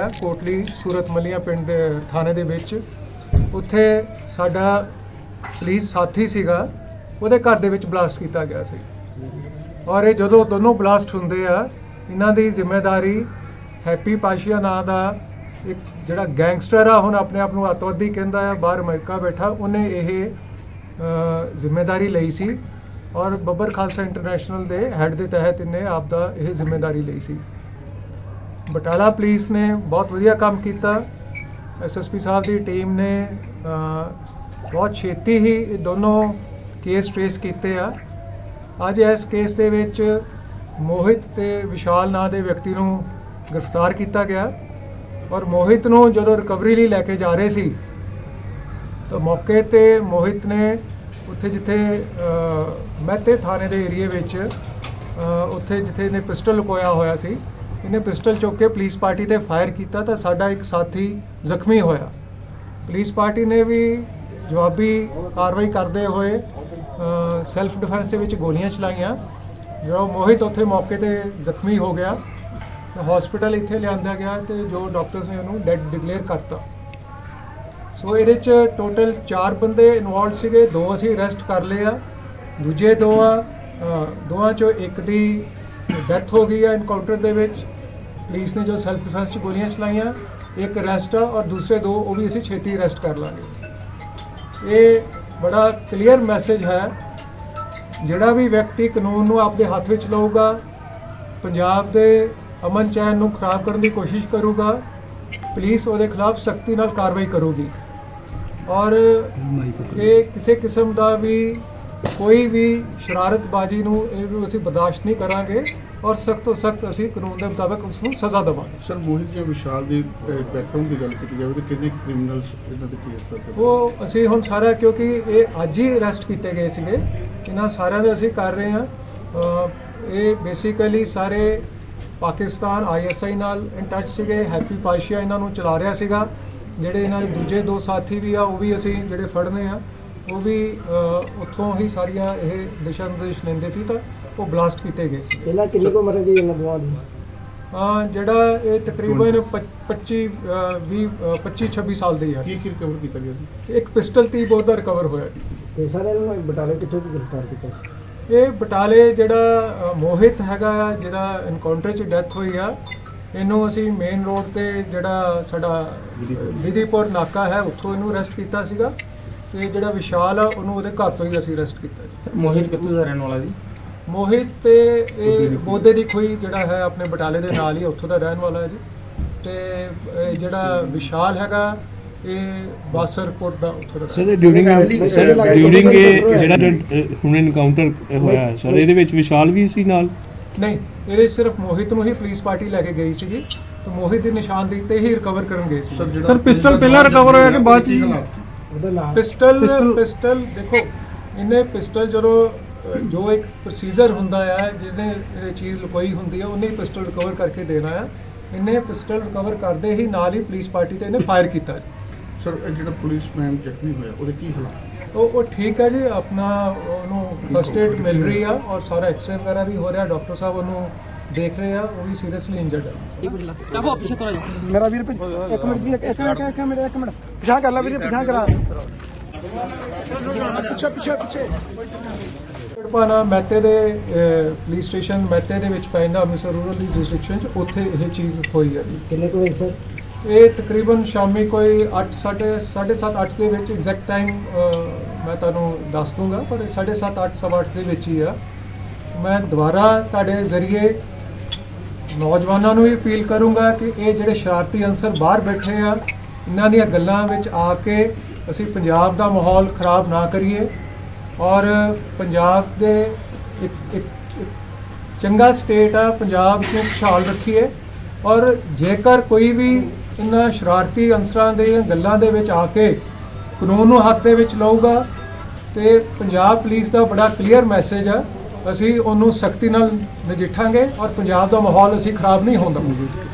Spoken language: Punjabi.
ਆ ਕੋਟਲੀ ਸੂਰਤ ਮਲੀਆਂ ਪਿੰਡ ਦੇ ਥਾਣੇ ਦੇ ਵਿੱਚ। ਉੱਥੇ ਸਾਡਾ ਪੁਲਿਸ ਸਾਥੀ ਸੀਗਾ ਉਹਦੇ ਘਰ ਦੇ ਵਿੱਚ ਬਲਾਸਟ ਕੀਤਾ ਗਿਆ ਸੀ। ਔਰ ਇਹ ਜਦੋਂ ਦੋਨੋਂ ਬਲਾਸਟ ਹੁੰਦੇ ਆ ਇਹਨਾਂ ਦੀ ਜ਼ਿੰਮੇਵਾਰੀ ਹੈਪੀ ਪਾਸ਼ੀਆ ਨਾਂ ਦਾ ਇੱਕ ਜਿਹੜਾ ਗੈਂਗਸਟਰ ਆ ਹੁਣ ਆਪਣੇ ਆਪ ਨੂੰ ਅੱਤਵਾਦੀ ਕਹਿੰਦਾ ਆ ਬਾਹਰ ਅਮਰੀਕਾ ਬੈਠਾ ਉਹਨੇ ਇਹ ਅ, ਜ਼ਿੰਮੇਵਾਰੀ ਲਈ ਸੀ। ਔਰ ਬੱਬਰ ਖਾਲਸਾ ਇੰਟਰਨੈਸ਼ਨਲ ਦੇ ਹੈੱਡ ਦੇ ਤਹਿਤ ਇਹਨੇ ਆਪ ਦਾ ਇਹ ਜ਼ਿੰਮੇਵਾਰੀ ਲਈ ਸੀ। ਬਟਾਲਾ ਪੁਲਿਸ ਨੇ ਬਹੁਤ ਵਧੀਆ ਕੰਮ ਕੀਤਾ। ਐਸਐਸਪੀ ਸਾਹਿਬ ਦੀ ਟੀਮ ਨੇ ਬਹੁਤ ਛੇਤੀ ਹੀ ਇਹ ਦੋਨੋਂ ਕੇਸ ਟ੍ਰੇਸ ਕੀਤੇ ਆ। ਅੱਜ ਇਸ ਕੇਸ ਦੇ ਵਿੱਚ ਮੋਹਿਤ ਤੇ ਵਿਸ਼ਾਲ ਨਾਂ ਦੇ ਵਿਅਕਤੀ ਨੂੰ ਗ੍ਰਿਫਤਾਰ ਕੀਤਾ ਗਿਆ ਔਰ ਮੋਹਿਤ ਨੂੰ ਜਦੋਂ ਰਿਕਵਰੀ ਲਈ ਲੈ ਕੇ ਜਾ ਰਹੇ ਸੀ, ਤਾਂ ਮੌਕੇ ਤੇ ਮੋਹਿਤ ਨੇ ਉੱਥੇ ਜਿੱਥੇ ਮਹਿਤੇ ਥਾਣੇ ਦੇ ਏਰੀਏ ਵਿੱਚ ਉੱਥੇ ਜਿੱਥੇ ਇਹਨੇ ਪਿਸਟਲ ਲੁਕੋਇਆ ਹੋਇਆ ਸੀ ਇਹਨੇ ਪਿਸਟਲ ਚੁੱਕ ਕੇ ਪੁਲਿਸ ਪਾਰਟੀ ਤੇ ਫਾਇਰ ਕੀਤਾ ਤਾਂ ਸਾਡਾ ਇੱਕ ਸਾਥੀ ਜ਼ਖਮੀ ਹੋਇਆ। ਪੁਲਿਸ ਪਾਰਟੀ ਨੇ ਵੀ ਜਵਾਬੀ ਕਾਰਵਾਈ ਕਰਦੇ ਹੋਏ ਸੈਲਫ ਡਿਫੈਂਸ ਦੇ ਵਿੱਚ ਗੋਲੀਆਂ ਚਲਾਈਆਂ। ਜਿਹੜਾ ਮੋਹਿਤ ਉੱਥੇ ਮੌਕੇ ਤੇ ਜ਼ਖਮੀ ਹੋ ਗਿਆ। ਤੇ ਹਸਪੀਟਲ ਇੱਥੇ ਲਿਆਂਦਾ ਗਿਆ ਤੇ ਜੋ ਡਾਕਟਰਸ ਨੇ ਉਹਨੂੰ ਡੈਡ ਡਿਕਲੇਅਰ ਕਰਤਾ। ਸੋ ਇਹਦੇ ਚ ਟੋਟਲ 4 ਬੰਦੇ ਇਨਵੋਲਡ ਸੀਗੇ ਦੋ ਅਸੀਂ ਅਰੈਸਟ ਕਰ ਲਏ ਆ। ਦੂਜੇ ਦੋ ਆ ਅ, ਦੋਵਾਂ ਚੋਂ ਇੱਕ ਦੀ ਡੈਥ ਹੋ ਗਈ ਆ ਇਨਕਾਊਂਟਰ ਦੇ ਵਿੱਚ। ਪੁਲਿਸ ਨੇ ਜੋ ਸੈਲਫ ਡਿਫੈਂਸ ਚ ਗੋਲੀਆਂ ਚਲਾਈਆਂ ਇੱਕ ਅਰੈਸਟ ਆ ਔਰ ਦੂਸਰੇ ਦੋ ਉਹ ਵੀ ਅਸੀਂ ਛੇਤੀ ਅਰੈਸਟ ਕਰ ਲਾਂਗੇ। ਇਹ ਬੜਾ ਕਲੀਅਰ ਮੈਸੇਜ ਹੈ। ਜਿਹੜਾ ਵੀ ਵਿਅਕਤੀ ਕਾਨੂੰਨ ਨੂੰ ਆਪਦੇ ਹੱਥ ਵਿੱਚ ਲਊਗਾ ਪੰਜਾਬ ਦੇ ਅਮਨ ਚੈਨ ਨੂੰ ਖਰਾਬ ਕਰਨ ਦੀ ਕੋਸ਼ਿਸ਼ ਕਰੂਗਾ ਪੁਲਿਸ ਉਹਦੇ ਖਿਲਾਫ ਸਖਤੀ ਨਾਲ ਕਾਰਵਾਈ ਕਰੂਗੀ। ਔਰ ਇਹ ਕਿਸੇ ਕਿਸਮ ਦਾ ਵੀ ਕੋਈ ਵੀ ਸ਼ਰਾਰਤਬਾਜ਼ੀ ਨੂੰ ਇਹ ਨੂੰ ਅਸੀਂ ਬਰਦਾਸ਼ਤ ਨਹੀਂ ਕਰਾਂਗੇ ਔਰ ਸਖਤ ਤੋਂ ਸਖਤ ਅਸੀਂ ਕਾਨੂੰਨ ਦੇ ਮੁਤਾਬਕ ਉਸ ਨੂੰ ਸਜ਼ਾ ਦੇਵਾਂਗੇ। ਸਰ ਮੋਹਿਤ ਜਾਂ ਵਿਸ਼ਾਲ ਦੀ ਬੈਕਗ੍ਰਾਉਂਡ ਦੀ ਗੱਲ ਕੀਤੀ ਜਾਵੇ ਤਾਂ ਕਿੰਨੇ ਕ੍ਰਿਮੀਨਲਸ ਇਹਨਾਂ ਦੇ ਕੇਸ ਕਰਦੇ ਉਹ ਅਸੀਂ ਹੁਣ ਸਾਰਾ ਕਿਉਂਕਿ ਇਹ ਅੱਜ ਹੀ ਅਰੈਸਟ ਕੀਤੇ ਗਏ ਸੀਗੇ ਇਹਨਾਂ ਸਾਰਿਆਂ ਦੇ ਅਸੀਂ ਕਰ ਰਹੇ ਹਾਂ। ਇਹ ਬੇਸਿਕਲੀ ਸਾਰੇ ਪਾਕਿਸਤਾਨ ਆਈਐਸਆਈ ਨਾਲ ਇਨ ਟੱਚ ਸੀਗੇ ਹੈਪੀ ਪਾਸ਼ੀਆ ਇਹਨਾਂ ਨੂੰ ਚਲਾ ਰਿਹਾ ਸੀਗਾ ਜਿਹੜੇ ਇਹਨਾਂ ਦੇ ਦੂਜੇ ਦੋ ਸਾਥੀ ਵੀ ਆ ਉਹ ਵੀ ਅਸੀਂ ਜਿਹੜੇ ਫੜਨੇ ਆ। ਉਹ ਵੀ ਉੱਥੋਂ ਹੀ ਸਾਰੀਆਂ ਇਹ ਦਿਸ਼ਾ ਨਿਰਦੇਸ਼ ਲੈਂਦੇ ਸੀ ਤਾਂ ਉਹ ਬਲਾਸਟ ਕੀਤੇ ਗਏ ਸੀ। ਪਹਿਲਾਂ ਕਿੰਨੀ ਕੁ ਉਮਰ ਹੈ ਜੀ ਇਹਨਾਂ ਦੋਵਾਂ ਦੀ? ਹਾਂ ਜਿਹੜਾ ਇਹ ਤਕਰੀਬਨ 25 20 25 26 ਸਾਲ ਦੇ ਆ ਕੀ ਕੀ ਕੀਤਾ ਗਿਆ ਇੱਕ ਪਿਸਟਲ ਤੀ ਬੋਰ ਦਾ ਰਿਕਵਰ ਹੋਇਆ ਜੀ ਤੇ ਸਾਰੇ ਇਹਨਾਂ ਨੂੰ ਬਟਾਲੇ ਕਿੱਥੋਂ ਦੀ ਗ੍ਰਿਫਤਾਰ ਕੀਤਾ ਸੀ? ਇਹ ਬਟਾਲੇ ਜਿਹੜਾ ਮੋਹਿਤ ਹੈਗਾ ਜਿਹੜਾ ਐਨਕਾਊਂਟਰ 'ਚ ਡੈਥ ਹੋਈ ਆ ਇਹਨੂੰ ਅਸੀਂ ਮੇਨ ਰੋਡ ਤੇ ਜਿਹੜਾ ਸਾਡਾ ਵਿਧੀਪੁਰ ਨਾਕਾ ਹੈ ਉੱਥੋਂ ਇਹਨੂੰ ਅਰੈਸਟ ਕੀਤਾ ਸੀਗਾ। ਤੇ ਜਿਹੜਾ ਵਿਸ਼ਾਲ ਆ ਉਹਨੂੰ ਉਹਦੇ ਘਰ ਤੋਂ ਹੀ ਅਸੀਂ ਅਰੈਸਟ ਕੀਤਾ ਜੀ। ਮੋਹਿਤ ਕਿੱਥੋਂ ਦਾ ਰਹਿਣ ਵਾਲਾ ਜੀ? ਮੋਹਿਤ ਤੇ ਇਹ ਬੋਦੇ ਦੀ ਖੋਈ ਜਿਹੜਾ ਹੈ ਆਪਣੇ ਬਟਾਲੇ ਦੇ ਨਾਲ ਹੀ ਉੱਥੋਂ ਦਾ ਰਹਿਣ ਵਾਲਾ ਹੈ ਜੀ। ਤੇ ਇਹ ਜਿਹੜਾ ਵਿਸ਼ਾਲ ਹੈਗਾ ਇਹ ਬਾਸਰਪੁਰ ਦਾ ਉੱਥੋਂ ਦਾ ਸਰ ਡਿਊਰਿੰਗ ਸਰ ਡਿਊਰਿੰਗ ਇਹ ਜਿਹੜਾ ਹੁਣ ਇਨਕਾਊਂਟਰ ਹੋਇਆ ਹੈ, ਸਰ ਇਹਦੇ ਵਿੱਚ ਵਿਸ਼ਾਲ ਵੀ ਸੀ ਨਾਲ? ਨਹੀਂ ਇਹਦੇ ਸਿਰਫ ਮੋਹਿਤ ਨੂੰ ਹੀ ਪੁਲਿਸ ਪਾਰਟੀ ਲੈ ਕੇ ਗਈ ਸੀਗੀ। ਤੇ ਮੋਹਿਤ ਦੀ ਨਿਸ਼ਾਨਦੇਹੀ ਤੇ ਹੀ ਰਿਕਵਰ ਕਰਨ ਗਏ ਸੀ। Sir, pistol ਪਹਿਲਾਂ recover ਹੋਇਆ ਕਿ ਬਾਅਦ 'ਚ ਜੀ? ਹਾਲਾਤ? ਉਹਦਾ ਨਾਮ ਪਿਸਟਲ ਪਿਸਟਲ ਦੇਖੋ ਇਹਨੇ ਪਿਸਟਲ ਜਦੋਂ ਜੋ ਇੱਕ ਪ੍ਰੋਸੀਜਰ ਹੁੰਦਾ ਆ ਜਿਹਨੇ ਇਹ ਚੀਜ਼ ਲੁਕੋਈ ਹੁੰਦੀ ਆ ਉਹਨੇ ਹੀ ਪਿਸਟਲ ਰਿਕਵਰ ਕਰਕੇ ਦੇਣਾ ਆ ਇਹਨੇ ਪਿਸਟਲ ਰਿਕਵਰ ਕਰਦੇ ਹੀ ਨਾਲ ਹੀ ਪੁਲਿਸ ਪਾਰਟੀ ਤੇ ਇਹਨੇ ਫਾਇਰ ਕੀਤਾ। ਸਰ ਇਹ ਜਿਹੜਾ ਪੁਲਿਸਮੈਨ ਜ਼ਖਮੀ ਹੋਇਆ ਉਹਦੇ ਕੀ ਹਾਲਾਤ ਉਹ ਉਹ ਠੀਕ ਹੈ ਜੀ ਆਪਣਾ ਉਹਨੂੰ ਫਸਟ ਏਡ ਮਿਲ ਰਹੀ ਆ ਔਰ ਸਾਰਾ ਐਕਸਰੇ ਵਗੈਰਾ ਵੀ ਹੋ ਰਿਹਾ ਡਾਕਟਰ ਸਾਹਿਬ ਉਹਨੂੰ ਦੇਖ ਰਹੇ ਆ ਉਹ ਵੀ ਸੀਰੀਅਸਲੀ ਇੰਜਰਡ ਹੈ ਮੇਰਾ ਵੀਰ ਇੱਕ ਮਿੰਟ ਜੀ ਇੱਕ ਇੱਕ ਮਿੰਟ ਇੱਕ ਮਿੰਟ ਇੱਕ ਮਿੰਟ। ਪਿਛਾਂ ਕਰ ਲੈ ਵੀਰ ਪਿਛਾਂ ਕਰਾ ਪਿੱਛੇ ਪਿੱਛੇ ਪਿੱਛੇ। ਪਾਣਾ ਮਹਿਤੇ ਦੇ ਅਹ, ਪੁਲਿਸ ਸਟੇਸ਼ਨ ਮਹਿਤੇ ਦੇ ਵਿੱਚ ਪੈਂਦਾ ਅੰਮ੍ਰਿਤਸਰ ਰੂਰਲ ਦੀ ਜੁਰਿਸਡਿਕਸ਼ਨ ਚ ਉੱਥੇ ਇਹ ਚੀਜ਼ ਹੋਈ ਹੈ ਜੀ। ਕਿੰਨੇ ਕੁ ਵਜੇ ਸਰ ਇਹ ਤਕਰੀਬਨ ਸ਼ਾਮੀ ਕੋਈ 8 7:30 8 ਦੇ ਵਿੱਚ ਐਗਜ਼ੈਕਟ ਟਾਈਮ ਮੈਂ ਤੁਹਾਨੂੰ ਦੱਸ ਦੂੰਗਾ ਪਰ 7:30 8 ਸਵਾ 8 ਦੇ ਵਿੱਚ ਹੀ ਆ। ਮੈਂ ਦੁਬਾਰਾ ਤੁਹਾਡੇ ਜ਼ਰੀਏ ਨੌਜਵਾਨਾਂ ਨੂੰ ਵੀ ਅਪੀਲ ਕਰੂੰਗਾ ਕਿ ਇਹ ਜਿਹੜੇ ਸ਼ਰਾਰਤੀ ਅਨਸਰ ਬਾਹਰ ਬੈਠੇ ਆ, ਇਹਨਾਂ ਦੀਆਂ ਗੱਲਾਂ ਵਿੱਚ ਆ ਕੇ ਅਸੀਂ ਪੰਜਾਬ ਦਾ ਮਾਹੌਲ ਖਰਾਬ ਨਾ ਕਰੀਏ ਔਰ ਪੰਜਾਬ ਦੇ ਇੱਕ ਇੱਕ ਚੰਗਾ ਸਟੇਟ ਆ, ਪੰਜਾਬ ਨੂੰ ਖੁਸ਼ਹਾਲ ਰੱਖੀਏ ਔਰ ਜੇਕਰ ਕੋਈ ਵੀ ਇਹਨਾਂ ਸ਼ਰਾਰਤੀ ਅਨਸਰਾਂ ਦੇ ਗੱਲਾਂ ਦੇ ਵਿੱਚ ਆ ਕੇ ਕਾਨੂੰਨ ਨੂੰ ਹੱਥ ਦੇ ਵਿੱਚ ਲਊਗਾ ਤੇ ਪੰਜਾਬ ਪੁਲਿਸ ਦਾ ਬੜਾ ਕਲੀਅਰ ਮੈਸੇਜ ਆ ਅਸੀਂ ਉਹਨੂੰ ਸਖਤੀ ਨਾਲ ਨਜਿੱਠਾਂਗੇ ਔਰ ਪੰਜਾਬ ਦਾ ਮਾਹੌਲ ਅਸੀਂ ਖਰਾਬ ਨਹੀਂ ਹੋਣ ਦੇਵਾਂਗੇ।